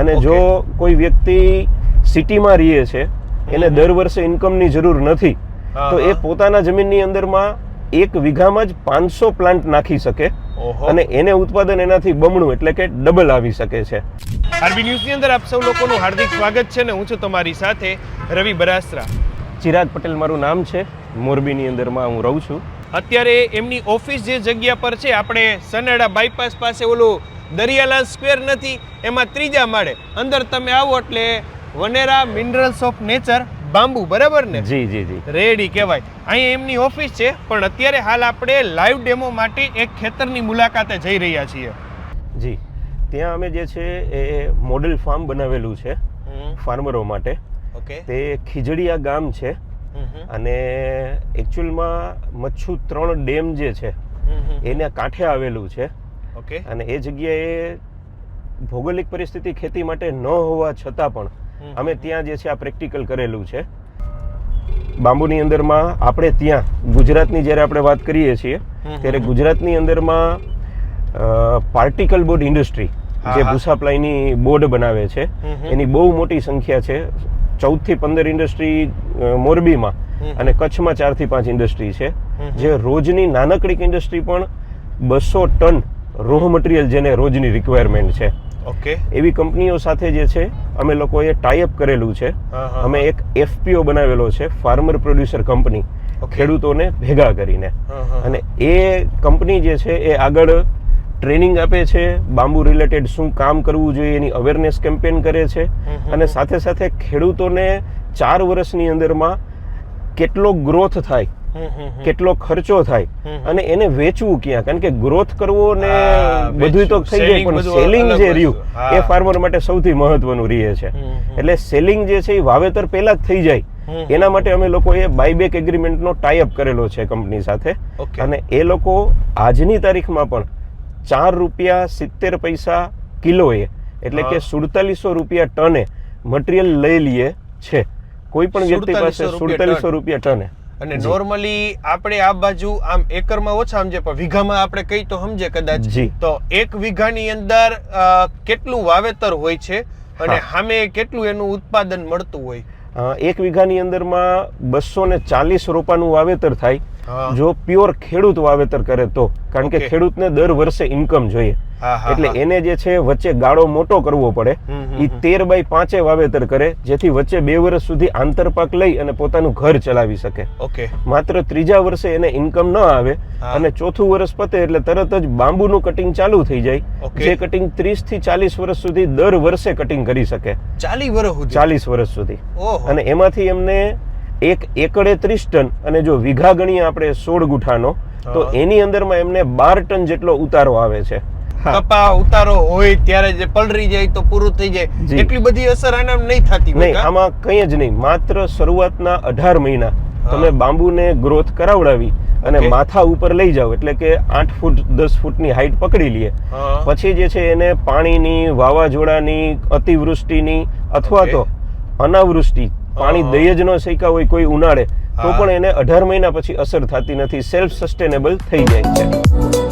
અને જો કોઈ વ્યક્તિ સિટીમાં રહીએ છે એને દર વર્ષે ઇન્કમની જરૂર નથી તો એ પોતાના જમીનની અંદરમાં એક વીઘામાં જ પાંચસો પ્લાન્ટ નાખી શકે અને એને ઉત્પાદન એનાથી બમણું એટલે કે ડબલ આવી શકે છે. આરબી ન્યૂઝની અંદર આપ સૌ લોકોનું હાર્દિક સ્વાગત છે ને હું છું તમારી સાથે રવિ બરાસરા. ચિરાગ પટેલ મારું નામ છે. મોરબીની અંદરમાં હું રહું છું. અત્યારે એમની ઓફિસ જે જગ્યા પર છે આપણે સનેડા બાયપાસ પાસે ઓલું દરિયાલાલ સ્ક્વેર નથી એમાં ત્રીજા માળે. અંદર તમે આવો એટલે વનેરા મિનરલ્સ ઓફ નેચર બાંબુ બરાબર ને? જી જી જી. રેડી કહેવાય. અહીંયા એમની ઓફિસ છે પણ અત્યારે હાલ આપણે લાઈવ ડેમો માટે એક ખેતરની મુલાકાતે જઈ રહ્યા છીએ. જી. ત્યાં અમે જે છે એ મોડેલ ફાર્મ બનાવેલું છે ફાર્મરો માટે. ઓકે. તે ખીજડીયા ગામ છે. અને એકચ્યુઅલમાં મચ્છુ ત્રણ ડેમ જે છે એને કાંઠે આવેલું છે. ઓકે અને એ જગ્યાએ ભૌગોલિક પરિસ્થિતિ ખેતી માટે ન હોવા છતાં પણ અમે ત્યાં જે છે આ પ્રેક્ટિકલ કરેલું છે. બાંબુની અંદરમાં આપણે ત્યાં ગુજરાતની જ્યારે આપણે વાત કરીએ છીએ ત્યારે ગુજરાતની અંદરમાં પાર્ટિકલ બોર્ડ ઇન્ડસ્ટ્રી જે ભૂસાપ્લાયની બોર્ડ બનાવે છે. એની બહુ મોટી સંખ્યા છે. ચૌદથી પંદર ઇન્ડસ્ટ્રી મોરબીમાં અને કચ્છમાં ચારથી પાંચ ઇન્ડસ્ટ્રી છે. જે રોજની નાનકડી ઇન્ડસ્ટ્રી પણ બસો ટન રો મટીરિયલ જેને રોજની રિક્વાયરમેન્ટ છે. ઓકે એવી કંપનીઓ સાથે જે છે અમે લોકોએ ટાઈઅપ કરેલું છે. અમે એક એફપીઓ બનાવેલો છે ફાર્મર પ્રોડ્યુસર કંપની ખેડૂતોને ભેગા કરીને. અને એ કંપની જે છે એ આગળ ટ્રેનિંગ આપે છે બાંબુ રિલેટેડ શું કામ કરવું જોઈએ એની અવેરનેસ કેમ્પેન કરે છે. અને સાથે સાથે ખેડૂતોને ચાર વર્ષની અંદરમાં કેટલો ગ્રોથ થાય. કેટલો ખર્ચો થાય અને એને વેચવું ક્યાં? કારણ કે ગ્રોથ કરવો ને બધું તો થઈ જાય પણ સેલિંગ જે. રહ્યું એ ફાર્મર માટે સૌથી મહત્વનું રહે છે. એટલે સેલિંગ જે છે એ વાવેતર પહેલા જ થઈ જાય. એના માટે અમે લોકોએ બાયબેક એગ્રીમેન્ટનો ટાઈઅપ કરેલો છે કંપની સાથે. અને એ લોકો આજની તારીખમાં પણ ચાર રૂપિયા સિત્તેર પૈસા કિલોએ એટલે કે સુડતાલીસો રૂપિયા ટને મટીરિયલ લઈ લઈએ છે. કોઈ પણ વ્યક્તિ પાસે 47 રૂપિયા સુડતાલીસો. રૂપિયા ટને. અને નોર્મલી આપણે આ બાજુ આમ એકરમાં ઓછા સમજે પણ વીઘામાં આપણે કઈ તો સમજે કદાચ જી. તો એક વીઘાની અંદર કેટલું વાવેતર હોય છે અને સામે કેટલું એનું ઉત્પાદન મળતું હોય એક વીઘાની અંદરમાં બસો ને ચાલીસ રોપાનું વાવેતર થાય. જો પ્યોર ખેડૂત વાવેતર કરે તો કારણ કે. ખેડૂતને દર વર્ષે ઇન્કમ જોઈએ. એટલે એને જે છે વચ્ચે ગાળો મોટો કરવો પડે. હમ. તેર બાય પાંચે વાવેતર કરે જેથી વચ્ચે બે વર્ષ સુધી આંતરપાક લઈ અને પોતાનું ઘર ચલાવી શકે. ઓકે. માત્ર ત્રીજા વર્ષે એને ઇન્કમ ન આવે અને ચોથું વર્ષ પતે એટલે તરત જ બાંબુનું કટિંગ ચાલુ થઈ જાય. જે કટિંગ ત્રીસથી ચાલીસ વર્ષ સુધી દર વર્ષે કટિંગ કરી શકે. ચાલી વર્ષ ચાલીસ વર્ષ સુધી. અને એમાંથી એમને એક એકડે ત્રીસ ટન અને જો વીઘા ગણીએ આપણે સોળ ગુઠાનો તો એની અંદરમાં એમને બાર ટન જેટલો ઉતારો આવે છે. કપા ઉતારો હોય ત્યારે જે પલરી જાય તો પૂરું થઈ જાય. એટલી બધી અસર આના નહીં થતી નહીં આમાં કંઈ જ નહીં. માત્ર શરૂઆતના અઢાર મહિના તમે બાંબુને ગ્રોથ કરાવડાવી અને માથા ઉપર લઈ જાઓ એટલે કે આઠ ફૂટ દસ ફૂટની હાઈટ પકડી લઈએ પછી જે છે એને પાણીની વાવાઝોડાની અતિવૃષ્ટિની અથવા તો અનાવૃષ્ટિ પાણી હા. દઈ જ ન શક્યા હોય કોઈ ઉનાળે તો પણ એને અઢાર મહિના પછી અસર થતી નથી સેલ્ફ સસ્ટેનેબલ થઈ જાય છે